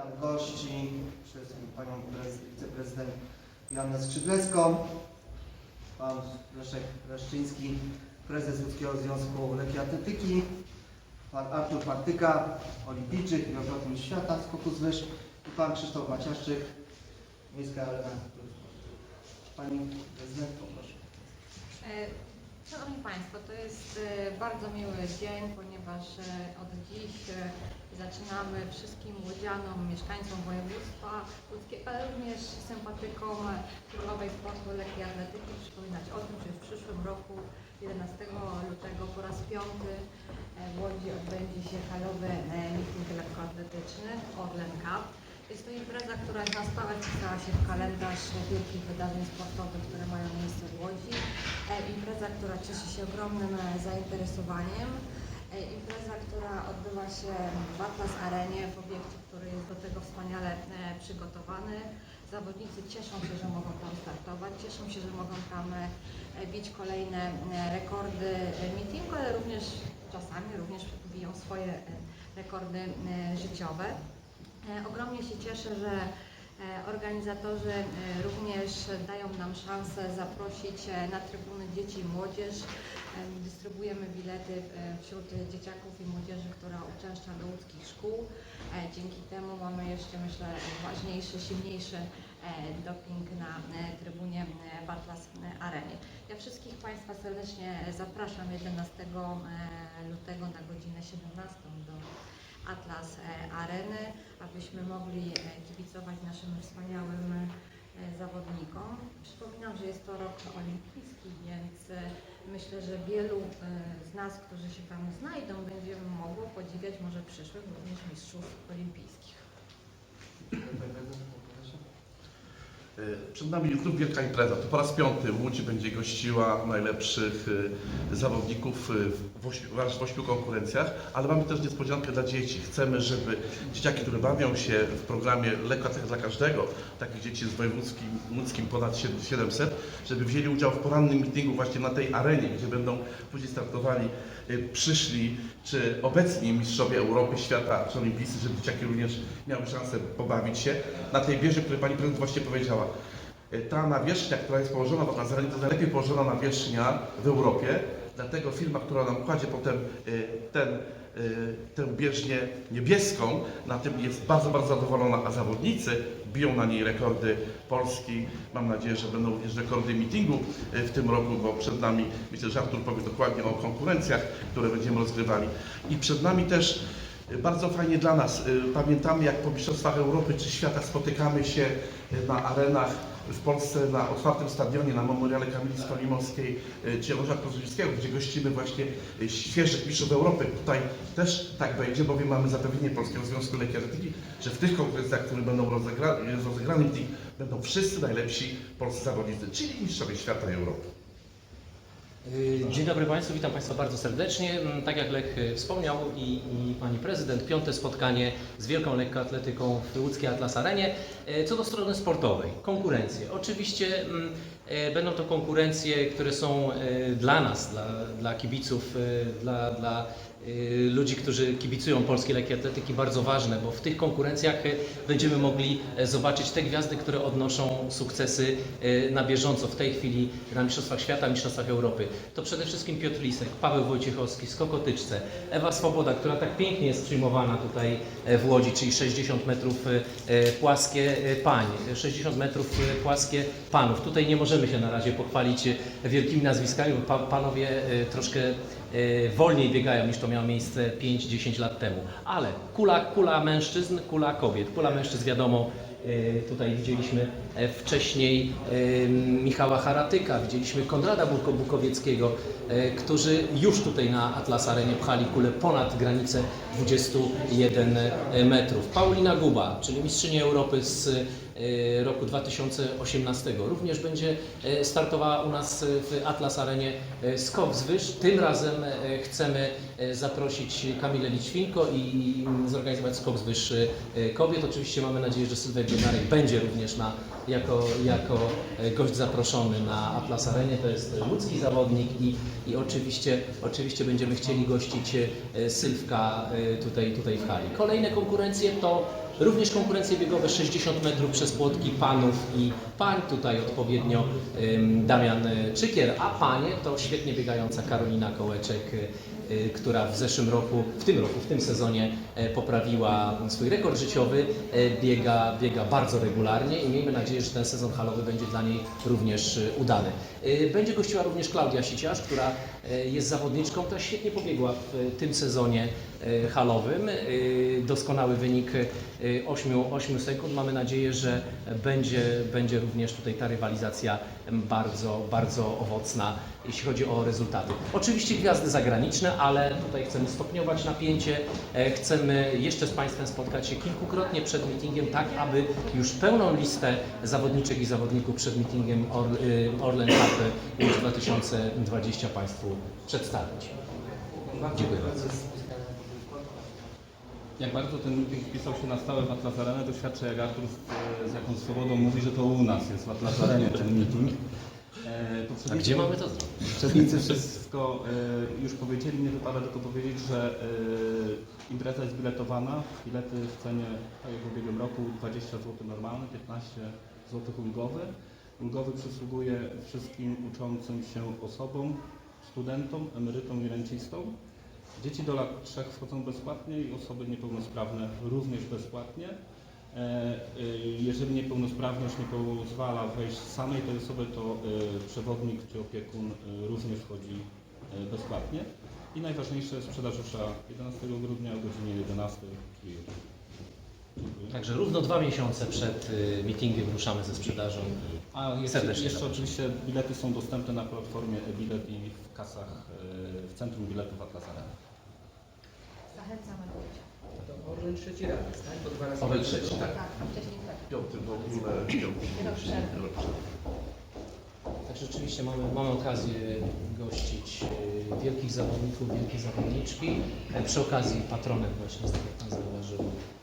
Witam gości, przede wszystkim panią prez- wiceprezydent Joannę Skrzydlewską, pan Leszek Leszczyński, prezes Łódzkiego Związku Lekkiej Atletyki, pan Artur Partyka, olimpijczyk, wielokrotny świata skoku z i pan Krzysztof Maciaszczyk, Miejska Arena. Pani prezydent, poproszę. E, Szanowni Państwo, to jest e, bardzo miły dzień, ponieważ e, od dziś zaczynamy wszystkim łodzianom, mieszkańcom województwa łódzkiego, ale również sympatykom królowej sportu lekkiej atletyki przypominać o tym, że w przyszłym roku 11 lutego po raz piąty e, w Łodzi odbędzie się halowy meeting lekkoatletyczny Orlen Cup. Jest to impreza, która na stałe wpisała się w kalendarz wielkich wydarzeń sportowych, które mają miejsce w Łodzi. E, Impreza, która cieszy się ogromnym e, zainteresowaniem. E, Impreza, która odbywa się w Atlas Arenie, w obiekcie, który jest do tego wspaniale e, przygotowany. Zawodnicy cieszą się, że mogą tam startować, cieszą się, że mogą tam e, bić kolejne rekordy meetingu, ale również czasami również biją swoje rekordy życiowe. Ogromnie się cieszę, że organizatorzy e, również dają nam szansę zaprosić e, na trybuny dzieci i młodzież. E, Dystrybuujemy bilety e, wśród dzieciaków i młodzieży, która uczęszcza do łódzkich szkół. E, Dzięki temu mamy jeszcze, myślę, ważniejszy, silniejszy e, doping na e, trybunie e, w Atlas e, Arenie. Ja wszystkich Państwa serdecznie zapraszam 11 e, lutego na godzinę 17 do Atlas e, Areny, abyśmy mogli e, kibicować naszym wspaniałym e, zawodnikom. Przypominam, że jest to rok olimpijski, więc myślę, że wielu z nas, którzy się tam znajdą, będzie mogło podziwiać może przyszłych również mistrzów olimpijskich. Pani prezydent, poproszę. E, Przed nami znów wielka impreza. To po raz piąty Łódź będzie gościła najlepszych e, zawodników e, w ośmiu, ośmiu konkurencjach, ale mamy też niespodziankę dla dzieci. Chcemy, żeby dzieciaki, które bawią się w programie Lekka dla każdego, takich dzieci z wojewódzkim, łódzkim ponad 700, żeby wzięli udział w porannym meetingu właśnie na tej arenie, gdzie będą później startowali e, przyszli czy obecni mistrzowie Europy, świata czy olimpijscy, żeby dzieciaki również miały szansę pobawić się na tej wieży, o której Pani Prezydent właśnie powiedziała. E, Ta nawierzchnia, która jest położona w Atlasarenie, to najlepiej położona nawierzchnia w Europie, dlatego firma, która nam kładzie potem e, ten, e, tę bieżnię niebieską, na tym jest bardzo, bardzo zadowolona, a zawodnicy biją na niej rekordy Polski. Mam nadzieję, że będą również rekordy meetingu w tym roku, bo przed nami, myślę, że Artur powie dokładnie o konkurencjach, które będziemy rozgrywali. I przed nami też bardzo fajnie dla nas. e, Pamiętamy, jak po Mistrzostwach Europy czy świata spotykamy się e, na arenach w Polsce na otwartym stadionie, na memoriale Kamili Stolimowskiej e, czy Janusza Kozulińskiego, gdzie gościmy właśnie świeżych mistrzów Europy. Tutaj też tak będzie, bowiem mamy zapewnienie Polskiego Związku Lekkiej Atletyki, że w tych konkurencjach, które będą rozegra rozegrane, w nich będą wszyscy najlepsi polscy zawodnicy, czyli mistrzowie świata i Europy. Y, Dzień dobry Państwu, witam Państwa bardzo serdecznie. Mm, Tak jak Lech y, wspomniał i, i Pani Prezydent, piąte spotkanie z wielką lekkoatletyką w łódzkiej Atlas Arenie. Y, Co do strony sportowej, konkurencje. Oczywiście mm, będą to konkurencje, które są dla nas, dla, dla kibiców, dla, dla ludzi, którzy kibicują polskiej lekkiej atletyki bardzo ważne, bo w tych konkurencjach y, będziemy mogli e, zobaczyć te gwiazdy, które odnoszą sukcesy y, na bieżąco w tej chwili na Mistrzostwach Świata, Mistrzostwach Europy. To przede wszystkim Piotr Lisek, Paweł Wojciechowski, Skokotyczce, Ewa Swoboda, która tak pięknie jest przyjmowana tutaj e, w Łodzi, czyli 60 metrów e, płaskie pań, 60 metrów płaskie panów. Tutaj nie możemy się na razie pochwalić wielkimi nazwiskami, bo pa, panowie troszkę wolniej biegają niż to miało miejsce 5-10 lat temu. Ale kula, kula mężczyzn, kula kobiet. Kula mężczyzn wiadomo, e, tutaj widzieliśmy e, wcześniej e, Michała Haratyka, widzieliśmy Konrada Burko- Bukowieckiego, e, którzy już tutaj na Atlas Arenie pchali kulę ponad granicę 21 metrów. Paulina Guba, czyli mistrzyni Europy z roku 2018. Również będzie e, startowała u nas w Atlas Arenie e, skok z wyż. Tym razem e, chcemy e, zaprosić Kamilę Lićwinko i zorganizować skok z wyż e, kobiet. Oczywiście mamy nadzieję, że Sylwia Biednarek będzie również na, jako, jako e, gość zaproszony na Atlas Arenie. To jest łódzki zawodnik i, i oczywiście, oczywiście będziemy chcieli gościć e, Sylwka e, tutaj, tutaj w hali. Kolejne konkurencje to Również konkurencje biegowe 60 metrów przez płotki panów i pań, tutaj odpowiednio Damian y, Czykier, a panie to świetnie biegająca Karolina Kołeczek, y, y, która w zeszłym roku, w tym roku, w tym sezonie e, poprawiła swój rekord życiowy, e, biega, biega bardzo regularnie i miejmy nadzieję, że ten sezon halowy będzie dla niej również udany. Będzie gościła również Klaudia Siciarz, która e, jest zawodniczką, która świetnie pobiegła w tym sezonie halowym. E, Doskonały wynik e, 8, 8 sekund. Mamy nadzieję, że będzie, będzie również tutaj ta rywalizacja bardzo, bardzo owocna, jeśli chodzi o rezultaty. Oczywiście gwiazdy zagraniczne, ale tutaj chcemy stopniować napięcie. E, Chcemy jeszcze z Państwem spotkać się kilkukrotnie przed meetingiem, tak aby już pełną listę zawodniczek i zawodników przed meetingiem Or- y, Orlen Cup Łódź 2020 Państwu przedstawić. Dziękuję bardzo. Jak bardzo ten meeting wpisał się na stałe w Atlas Arenę, to świadczy jak Artur z, z jaką swobodą mówi, że to u nas jest w Atlas Arenie ten meeting. E, A gdzie mamy to zrobić? Poprzednicy wszystko e, już powiedzieli, nie wypada tylko powiedzieć, że e, impreza jest biletowana. Bilety w cenie, tak jak w ubiegłym roku, 20 zł normalny, 15 zł ulgowy. Ulgowy przysługuje wszystkim uczącym się osobom, studentom, emerytom i rencistom. Dzieci do lat 3 wchodzą bezpłatnie i osoby niepełnosprawne również bezpłatnie. E, e, Jeżeli niepełnosprawność nie pozwala wejść samej tej osoby, to e, przewodnik czy opiekun również wchodzi bezpłatnie. I najważniejsze, sprzedaż rusza 11 grudnia o godzinie 11, czyli jutro. Także równo dwa miesiące przed y, meetingiem ruszamy ze sprzedażą. A jeszcze, Serdecznie jeszcze zapraszam. oczywiście bilety są dostępne na platformie e-bilet i w kasach e, w Centrum Biletów Atlas Arena. Zachęcamy do udziału. To Orlen trzeci raz, tak? Po dwa razy. Orlen trzeci, tak. Tak, wcześniej tak. Piąty w ogóle, piąty. Rok przerwy. Rok przerwy. Tak rzeczywiście mamy, mamy okazję gościć y, wielkich zawodników, wielkie zawodniczki. E, Przy okazji patronem właśnie, tak jak Pan zauważył,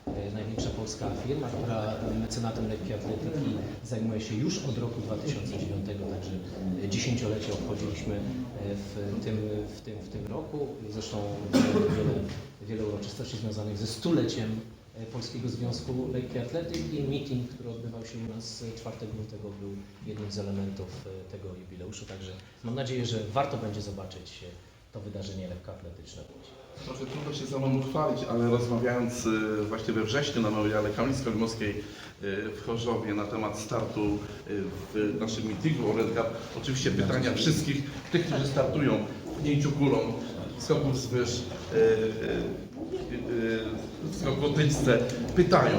e, największa polska firma, która mecenatem lekkiej atletyki zajmuje się już od roku 2009, także e, dziesięciolecie obchodziliśmy e, w tym, w tym, w tym roku. Zresztą wiele, wiele, uroczystości związanych ze stuleciem e, Polskiego Związku Lekkiej Atletyki. Meeting, który odbywał się u nas 4 lutego był jednym z elementów e, tego jubileuszu, także mam nadzieję, że warto będzie zobaczyć e, to wydarzenie lekkoatletyczne. Trochę trudno się samemu chwalić, ale rozmawiając właśnie we wrześniu na Memoriale Kamińsko-Limowskiej y, w Chorzowie na temat startu w naszym meetingu Orlen Cup, oczywiście pytania wszystkich tych, którzy startują w pchnięciu kulą, skoków z wyż, y, y, y, w skoku o tyczce, pytają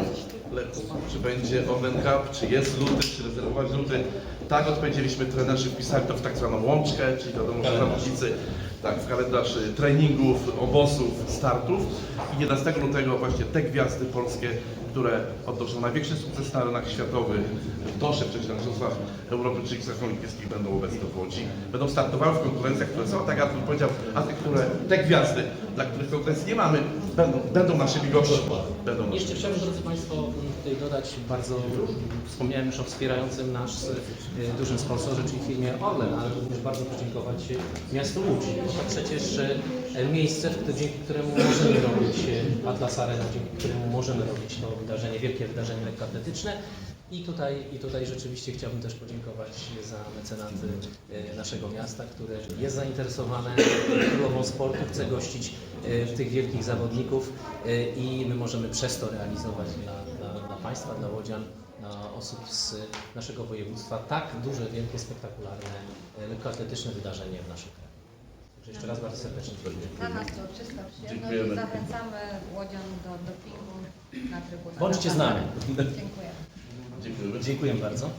czy będzie Orlen Cup, czy jest luty, czy rezerwować luty. Tak odpowiedzieliśmy, trenerzy wpisali to w tak zwaną łączkę, czyli wiadomo, że zawodnicy tak, w kalendarz treningów, obozów, startów. I 11 lutego właśnie te gwiazdy polskie, które odnoszą największy sukces na arenach światowych, w Dosze, przecież na Mistrzostwach Europy czy Igrzyskach Olimpijskich będą obecne w Łodzi. Będą startowały w konkurencjach, które są, tak jak powiedział, a te, które, te gwiazdy, dla których konkurencji nie mamy, będą, będą naszymi gośćmi. Będą naszymi Jeszcze chciałbym, drodzy Państwo, tutaj dodać bardzo, wspomniałem już o wspierającym nas y, dużym sponsorze, czyli firmie Orlen, ale również bardzo podziękować miastu Łódź. Bo to przecież y, miejsce, w- dzięki któremu możemy robić y, Atlas Arena, dzięki któremu możemy robić to wydarzenie, wielkie wydarzenie lekkoatletyczne. I tutaj, I tutaj rzeczywiście chciałbym też podziękować za mecenaty y, naszego miasta, które jest zainteresowane królową sportu, chce gościć y, tych wielkich zawodników y, i my możemy przez to realizować dla, dla, dla Państwa, dla Łodzian, dla osób z naszego województwa tak duże, wielkie, spektakularne, lekkoatletyczne wydarzenie w naszym kraju. Także jeszcze raz bardzo serdecznie dziękuję. Dla nas to czysta przyjemność. Dziękujemy. Zachęcamy Łodzian do dopingu na trybunach. Bądźcie z nami. Dziękuję. Dziękuję bardzo.